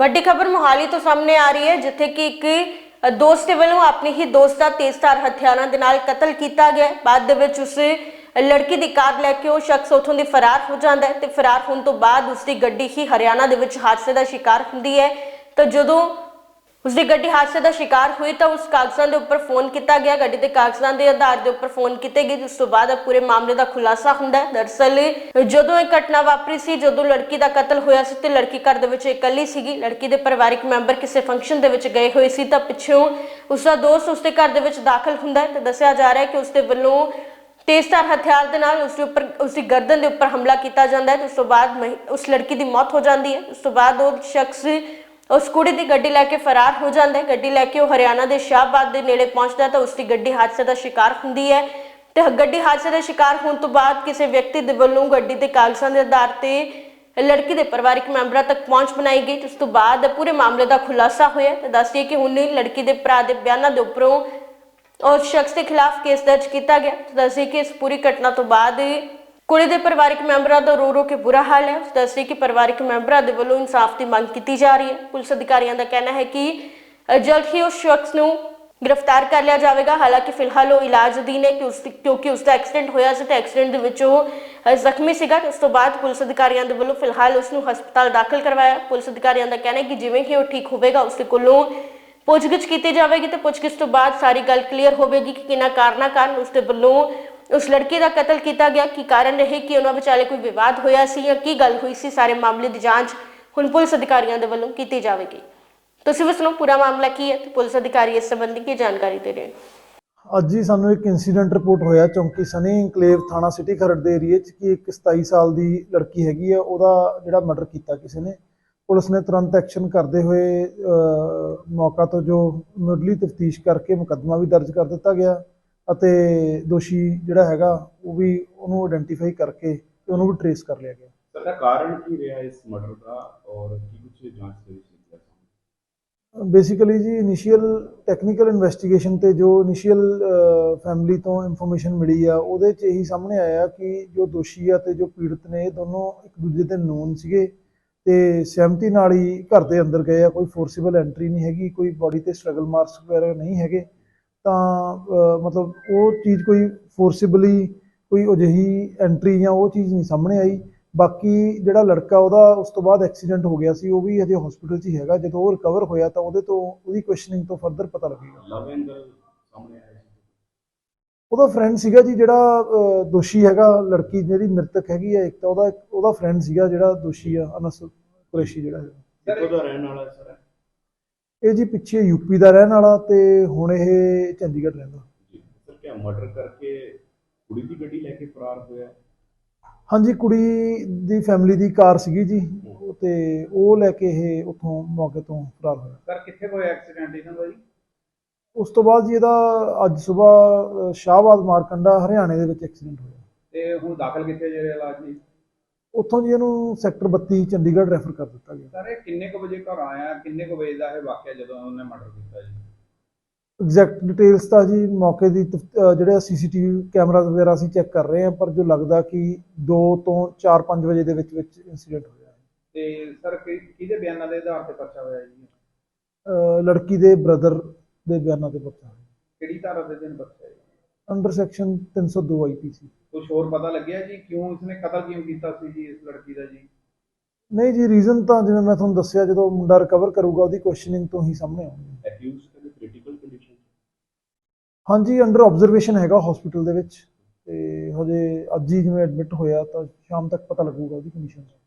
ਵੱਡੀ ਖਬਰ ਮੁਹਾਲੀ ਤੋਂ ਸਾਹਮਣੇ ਆ ਰਹੀ ਹੈ, ਜਿੱਥੇ ਕਿ ਇੱਕ ਦੋਸਤ ਵੱਲੋਂ ਆਪਣੀ ਹੀ ਦੋਸਤ ਦਾ ਤੇਜ਼ਧਾਰ ਹਥਿਆਰਾਂ ਦੇ ਨਾਲ ਕਤਲ ਕੀਤਾ ਗਿਆ ਬਾਅਦ ਦੇ ਵਿੱਚ ਉਸ ਲੜਕੀ ਦੀ ਕਾਰ ਲੈ ਕੇ ਉਹ ਸ਼ਖਸ ਉੱਥੋਂ ਦੀ ਫਰਾਰ ਹੋ ਜਾਂਦਾ ਹੈ ਤੇ ਫਰਾਰ ਹੋਣ ਤੋਂ ਬਾਅਦ ਉਸ ਦੀ ਗੱਡੀ ਹੀ ਹਰਿਆਣਾ ਦੇ ਵਿੱਚ ਹਾਦਸੇ ਦਾ ਸ਼ਿਕਾਰ ਹੁੰਦੀ ਹੈ। ਤਾਂ ਜਦੋਂ ਉਸ ਦੀ ਗੱਡੀ ਹਾਦਸੇ ਦਾ ਸ਼ਿਕਾਰ ਹੋਈ ਤਾਂ ਉਸ ਕਾਗਜ਼ਾਂ ਦੇ ਉੱਪਰ ਫੋਨ ਕੀਤਾ ਗਿਆ। ਗੱਡੀ ਦੇ ਕਾਗਜ਼ਾਂ ਦੇ ਆਧਾਰ ਦੇ ਉੱਪਰ ਫੋਨ ਕੀਤੇ ਗਏ, ਜਿਸ ਤੋਂ ਬਾਅਦ ਪੂਰੇ ਮਾਮਲੇ ਦਾ ਖੁਲਾਸਾ ਹੁੰਦਾ ਹੈ। ਦਰਅਸਲ ਜਦੋਂ ਇਹ ਘਟਨਾ ਵਾਪਰੀ ਸੀ, ਜਦੋਂ ਲੜਕੀ ਦਾ ਕਤਲ ਹੋਇਆ ਸੀ ਤੇ ਲੜਕੀ ਘਰ ਦੇ ਵਿੱਚ ਇਕੱਲੀ ਸੀਗੀ। ਲੜਕੀ ਦੇ ਪਰਿਵਾਰਿਕ ਮੈਂਬਰ ਕਿਸੇ ਫੰਕਸ਼ਨ ਦੇ ਵਿੱਚ ਗਏ ਹੋਏ ਸੀ ਤਾਂ ਪਿੱਛੋਂ ਉਸ ਦਾ ਦੋਸਤ ਉਸ ਦੇ ਘਰ ਦੇ ਵਿੱਚ ਦਾਖਲ ਹੁੰਦਾ ਹੈ ਤੇ ਦੱਸਿਆ ਜਾ ਰਿਹਾ ਹੈ ਕਿ ਉਸ ਦੇ ਵੱਲੋਂ ਤੇਜ਼ਧਾਰ ਹਥਿਆਰ ਦੇ ਨਾਲ ਉਸ ਦੇ ਉੱਪਰ ਉਸ ਦੀ ਗਰਦਨ ਦੇ ਉੱਪਰ ਹਮਲਾ ਕੀਤਾ ਜਾਂਦਾ ਹੈ ਤੇ ਉਸ ਤੋਂ ਬਾਅਦ ਉਸ ਲੜਕੀ ਦੀ ਮੌਤ ਹੋ ਜਾਂਦੀ ਹੈ। ਉਸ ਤੋਂ ਬਾਅਦ ਉਹ ਸ਼ਖਸ ਉਸ ਕੁੜੀ ਦੀ ਗੱਡੀ ਲੈ ਕੇ ਫਰਾਰ ਹੋ ਜਾਂਦਾ ਹੈ। ਗੱਡੀ ਲੈ ਕੇ ਉਹ ਹਰਿਆਣਾ ਦੇ ਸ਼ਾਹਬਾਦ ਦੇ ਨੇੜੇ ਪਹੁੰਚਦਾ ਤਾਂ ਉਸ ਦੀ ਗੱਡੀ ਹਾਦਸੇ ਦਾ ਸ਼ਿਕਾਰ ਹੁੰਦੀ ਹੈ। ਤੇ ਗੱਡੀ ਹਾਦਸੇ ਦਾ ਸ਼ਿਕਾਰ ਹੋਣ ਤੋਂ ਬਾਅਦ ਕਿਸੇ ਵਿਅਕਤੀ ਦੇ ਵੱਲੋਂ ਗੱਡੀ ਦੇ ਕਾਗਜ਼ਾਂ ਦੇ ਆਧਾਰ ਤੇ ਲੜਕੀ ਦੇ ਪਰਿਵਾਰਕ ਮੈਂਬਰਾਂ ਤੱਕ ਪਹੁੰਚ ਬਣਾਈ ਗਈ। ਉਸ ਤੋਂ ਬਾਅਦ ਪੂਰੇ ਮਾਮਲੇ ਦਾ ਖੁਲਾਸਾ ਹੋਇਆ। ਤੇ ਦੱਸਦੀਏ ਕਿ ਹੁਣ ਲੜਕੀ ਦੇ ਭਰਾ ਦੇ ਬਿਆਨਾਂ ਦੇ ਉੱਪਰੋਂ ਉਸ ਸ਼ਖਸ ਦੇ ਖਿਲਾਫ ਕੇਸ ਦਰਜ ਕੀਤਾ ਗਿਆ। ਦੱਸਦੀ ਕਿ ਇਸ ਪੂਰੀ ਘਟਨਾ ਤੋਂ ਬਾਅਦ ਕੁੜੀ ਦੇ ਪਰਿਵਾਰਕ ਮੈਂਬਰਾਂ ਦਾ ਰੋ ਰੋ ਕੇ ਬੁਰਾ ਹਾਲ ਹੈ। ਦੱਸਦੇ ਕਿ ਪਰਿਵਾਰਕ ਮੈਂਬਰਾਂ ਦੇ ਵੱਲੋਂ ਇਨਸਾਫ ਦੀ ਮੰਗ ਕੀਤੀ ਜਾ ਰਹੀ ਹੈ। ਪੁਲਿਸ ਅਧਿਕਾਰੀਆਂ ਦਾ ਕਹਿਣਾ ਹੈ ਕਿ ਜਲਦ ਹੀ ਉਸ ਸ਼ਖਸ ਨੂੰ ਗ੍ਰਿਫਤਾਰ ਕਰ ਲਿਆ ਜਾਵੇਗਾ। ਹਾਲਾਂਕਿ ਫਿਲਹਾਲ ਉਹ ਇਲਾਜ ਅਧੀਨ ਹੈ ਕਿ ਉਸ ਕਿਉਂਕਿ ਉਸ ਦਾ ਐਕਸੀਡੈਂਟ ਹੋਇਆ ਸੀ ਤੇ ਐਕਸੀਡੈਂਟ ਦੇ ਵਿੱਚ ਉਹ ਜ਼ਖਮੀ ਸੀਗਾ। ਉਸ ਤੋਂ ਬਾਅਦ ਪੁਲਿਸ ਅਧਿਕਾਰੀਆਂ ਦੇ ਵੱਲੋਂ ਫਿਲਹਾਲ ਉਸ ਨੂੰ ਹਸਪਤਾਲ ਦਾਖਲ ਕਰਵਾਇਆ। ਪੁਲਿਸ ਅਧਿਕਾਰੀਆਂ ਦਾ ਕਹਿਣਾ ਹੈ ਕਿ ਜਿਵੇਂ ਹੀ ਉਹ ਠੀਕ ਹੋਵੇਗਾ ਉਸ ਦੇ ਕੋਲੋਂ ਪੁੱਛਗਿੱਛ ਕੀਤੀ ਜਾਵੇਗੀ ਤੇ ਪੁੱਛਗਿੱਛ ਤੋਂ ਬਾਅਦ ਸਾਰੀ ਗੱਲ ਕਲੀਅਰ ਹੋਵੇਗੀ ਕਿ ਕਿੰਨਾ ਕਾਰਨਾਂ ਕਾਰਨ ਉਸ ਦੇ ਵੱਲੋਂ ਉਸ ਲੜਕੀ ਦਾ ਕਤਲ ਕੀਤਾ ਗਿਆ ਕੀ ਕਾਰਨ ਰਹੇ ਕਿ ਉਹਨਾਂ ਵਿਚਾਲੇ ਕੋਈ ਵਿਵਾਦ ਹੋਇਆ ਸੀ ਜਾਂ ਕੀ ਗੱਲ ਹੋਈ ਸੀ ਸਾਰੇ ਮਾਮਲੇ ਦੀ ਜਾਂਚ ਹੁਣ ਪੁਲਿਸ ਅਧਿਕਾਰੀਆਂ ਦੇ ਵੱਲੋਂ ਕੀਤੀ ਜਾਵੇਗੀ ਤੁਸੀਂ ਵੀ ਸੁਣੋ ਪੂਰਾ ਮਾਮਲਾ ਕੀ ਹੈ ਤੇ ਪੁਲਿਸ ਅਧਿਕਾਰੀ ਇਸ ਸੰਬੰਧੀ ਕੀ ਜਾਣਕਾਰੀ ਦੇ ਰਹੇ ਅੱਜ ਹੀ ਸਾਨੂੰ ਇੱਕ ਇਨਸੀਡੈਂਟ ਰਿਪੋਰਟ ਹੋਇਆ ਚੌਂਕੀ ਸਨੀ ਇਨਕਲੇਵ ਥਾਣਾ ਸਿਟੀ ਖਰੜ ਦੇ ਏਰੀਏ 'ਚ ਕਿ ਇੱਕ 27 ਸਾਲ ਦੀ ਲੜਕੀ ਹੈਗੀ ਆ ਉਹਦਾ ਜਿਹੜਾ ਮਰਡਰ ਕੀਤਾ ਕਿਸੇ ਨੇ ਪੁਲਿਸ ਨੇ ਤੁਰੰਤ ਐਕਸ਼ਨ ਕਰਦੇ ਹੋਏ ਮੌਕਾ ਤੋਂ ਜੋ ਮੁੱਢਲੀ ਤਫਤੀਸ਼ ਕਰਕੇ ਮੁਕੱਦਮਾ ਵੀ ਦਰਜ ਕਰ ਦਿੱਤਾ ਗਿਆ ਅਤੇ ਦੋਸ਼ੀ ਜਿਹੜਾ ਹੈਗਾ ਉਹ ਵੀ ਉਹਨੂੰ ਆਇਡੈਂਟੀਫਾਈ ਕਰਕੇ ਤੇ ਉਹਨੂੰ ਵੀ ਟਰੇਸ ਕਰ ਲਿਆ ਗਿਆ ਸਰ ਦਾ ਕਾਰਨ ਕੀ ਰਿਹਾ ਇਸ ਮਰਡਰ ਦਾ ਔਰ ਕੀ ਕੁਝ ਜਾਂਚ ਦੇ ਵਿੱਚ? ਬੇਸਿਕਲੀ ਜੀ ਇਨੀਸ਼ੀਅਲ ਟੈਕਨੀਕਲ ਇਨਵੈਸਟੀਗੇਸ਼ਨ ਤੇ ਜੋ ਇਨੀਸ਼ੀਅਲ ਫੈਮਿਲੀ ਤੋਂ ਇਨਫੋਰਮੇਸ਼ਨ ਮਿਲੀ ਆ ਉਹਦੇ 'ਚ ਇਹੀ ਸਾਹਮਣੇ ਆਇਆ ਕਿ ਜੋ ਦੋਸ਼ੀ ਆ ਤੇ ਜੋ ਪੀੜਤ ਨੇ ਇਹ ਦੋਨੋਂ ਇੱਕ ਦੂਜੇ ਦੇ ਨੋਨ ਸੀਗੇ ਤੇ ਸਹਿਮਤੀ ਨਾਲ ਹੀ ਘਰ ਦੇ ਅੰਦਰ ਗਏ ਆ ਕੋਈ ਫੋਰਸੀਬਲ ਐਂਟਰੀ ਨਹੀਂ ਹੈਗੀ ਕੋਈ ਬਾਡੀ ਤੇ ਸਟਰਗਲ ਮਾਰਕਸ ਵਗੈਰਾ ਨਹੀਂ ਹੈਗੇ ਤਾਂ ਮਤਲਬ ਉਹ ਚੀਜ਼ ਕੋਈ ਫੋਰਸੀਬਲੀ ਕੋਈ ਅਜਿਹੀ ਐਂਟਰੀ ਜਾਂ ਉਹ ਚੀਜ਼ ਨਹੀਂ ਸਾਹਮਣੇ ਆਈ। ਬਾਕੀ ਜਿਹੜਾ ਲੜਕਾ ਉਹਦਾ ਉਸ ਤੋਂ ਬਾਅਦ ਐਕਸੀਡੈਂਟ ਹੋ ਗਿਆ ਸੀ ਉਹ ਵੀ ਹਜੇ ਹਸਪੀਟਲ 'ਚ ਹੀ ਹੈਗਾ। ਜਦੋਂ ਉਹ ਰਿਕਵਰ ਹੋਇਆ ਤਾਂ ਉਹਦੇ ਤੋਂ ਉਹਦੀ ਕੁਐਸਚਨਿੰਗ ਤੋਂ ਫਰਦਰ ਪਤਾ ਲੱਗੇਗਾ। ਲਵ ਐਂਗਲ ਸਾਹਮਣੇ ਆਇਆ ਉਹਦਾ ਫਰੈਂਡ ਸੀਗਾ ਜੀ ਜਿਹੜਾ ਦੋਸ਼ੀ ਹੈਗਾ ਲੜਕੀ ਜਿਹੜੀ ਮ੍ਰਿਤਕ ਹੈਗੀ ਹੈ ਇੱਕ ਤਾਂ ਉਹਦਾ ਉਹਦਾ ਫਰੈਂਡ ਸੀਗਾ ਜਿਹੜਾ ਦੋਸ਼ੀ ਆ ਅਨਸ ਕੁਰੈਸ਼ੀ ਜਿਹੜਾ ਹੈਗਾ। ਕਿੱਥੋਂ ਦਾ ਰਹਿਣ ਵਾਲਾ ਸਰ? ਇਹ ਜੀ ਪਿੱਛੇ ਯੂਪੀ ਦਾ ਰਹਿਣ ਵਾਲਾ ਤੇ ਹੁਣ ਇਹ ਚੰਡੀਗੜ੍ਹ ਰਹਿੰਦਾ। ਜੀ ਸਰ ਕਿਆ ਮਰਡਰ ਕਰਕੇ ਕੁੜੀ ਦੀ ਗੱਡੀ ਲੈ ਕੇ ਫਰਾਰ ਹੋਇਆ। ਹਾਂਜੀ ਕੁੜੀ ਦੀ ਫੈਮਿਲੀ ਦੀ ਕਾਰ ਸੀਗੀ ਜੀ ਤੇ ਉਹ ਲੈ ਕੇ ਇਹ ਉੱਥੋਂ ਮੌਕੇ ਤੋਂ ਫਰਾਰ ਹੋਇਆ। ਸਰ ਕਿੱਥੇ ਹੋਇਆ ਐਕਸੀਡੈਂਟ ਇਹਨਾਂ ਦਾ ਜੀ? ਉਸ ਤੋਂ ਬਾਅਦ ਜੀ ਇਹਦਾ ਅੱਜ ਸਵੇਰ ਸ਼ਾਹਬਾਦ ਮਾਰਕੰਡਾ ਹਰਿਆਣੇ ਦੇ ਵਿੱਚ ਐਕਸੀਡੈਂਟ ਹੋਇਆ। ਤੇ ਹੁਣ ਦਾਖਲ ਕਿੱਥੇ ਜਿਹੜੇ ਇਲਾਜ ਜੀ ਉੱਥੋਂ ਜੀ ਇਹਨੂੰ ਸੈਕਟਰ 32 ਚੰਡੀਗੜ੍ਹ ਰੈਫਰ ਕਰ ਦਿੱਤਾ ਗਿਆ। ਸਰ ਇਹ ਕਿੰਨੇ ਕੁ ਵਜੇ ਘਰ ਆਇਆ? ਕਿੰਨੇ ਕੁ ਵਜੇ ਦਾ ਇਹ ਵਾਕਿਆ ਜਦੋਂ ਉਹਨੇ ਮਰਡਰ ਕੀਤਾ ਜੀ? ਐਗਜ਼ੈਕਟ ਡਿਟੇਲਸ ਤਾਂ ਜੀ ਮੌਕੇ ਦੀ ਜਿਹੜਾ ਸੀਸੀਟੀਵੀ ਕੈਮਰਾ ਵਗੈਰਾ ਅਸੀਂ ਚੈੱਕ ਕਰ ਰਹੇ ਹਾਂ ਪਰ ਜੋ ਲੱਗਦਾ ਕਿ 2 ਤੋਂ 4-5 ਵਜੇ ਦੇ ਵਿੱਚ ਵਿੱਚ ਇਨਸੀਡੈਂਟ ਹੋਇਆ ਹੈ। ਤੇ ਸਰ ਕਿਹਦੇ ਬਿਆਨਾਂ ਦੇ ਆਧਾਰ ਤੇ ਪਰਚਾ ਹੋਇਆ ਜੀ? ਲੜਕੀ ਦੇ ਬ੍ਰਦਰ ਦੇ ਬਿਆਨਾਂ ਤੇ ਪਤਾ ਕਿਹੜੀ ਧਾਰਾ ਦੇ ਦਿਨ ਪਰਚਾ ਹੈ? ਅੰਡਰ ਸੈਕਸ਼ਨ 302 ਆਈਪੀਸੀ ਕੁਝ ਹੋਰ ਪਤਾ ਲੱਗਿਆ ਜੀ? ਕਿਉਂ ਇਸਨੇ ਕਤਲ ਕਿਉਂ ਕੀਤਾ ਸੀ ਜੀ ਇਸ ਲੜਕੀ ਦਾ ਜੀ? ਨਹੀਂ ਜੀ ਰੀਜ਼ਨ ਤਾਂ ਜਿਵੇਂ ਮੈਂ ਤੁਹਾਨੂੰ ਦੱਸਿਆ ਜਦੋਂ ਮੁੰਡਾ ਰਿਕਵਰ ਕਰੂਗਾ ਉਹਦੀ ਕੁਐਸਚਨਿੰਗ ਤੋਂ ਹੀ ਸਾਹਮਣੇ ਆਉਣਗੇ ਐਕਿਊਜ਼ ਕਦੇ ਕ੍ਰਿਟੀਕਲ ਕੰਡੀਸ਼ਨ ਹਾਂਜੀ ਅੰਡਰ ਆਬਜ਼ਰਵੇਸ਼ਨ ਹੈਗਾ ਹਸਪੀਟਲ ਦੇ ਵਿੱਚ। ਤੇ ਹਜੇ ਅੱਜ ਹੀ ਜਿਵੇਂ ਐਡਮਿਟ ਹੋਇਆ ਤਾਂ ਸ਼ਾਮ ਤੱਕ ਪਤਾ ਲੱਗੂਗਾ ਉਹਦੀ ਕੰਡੀਸ਼ਨ ਦਾ।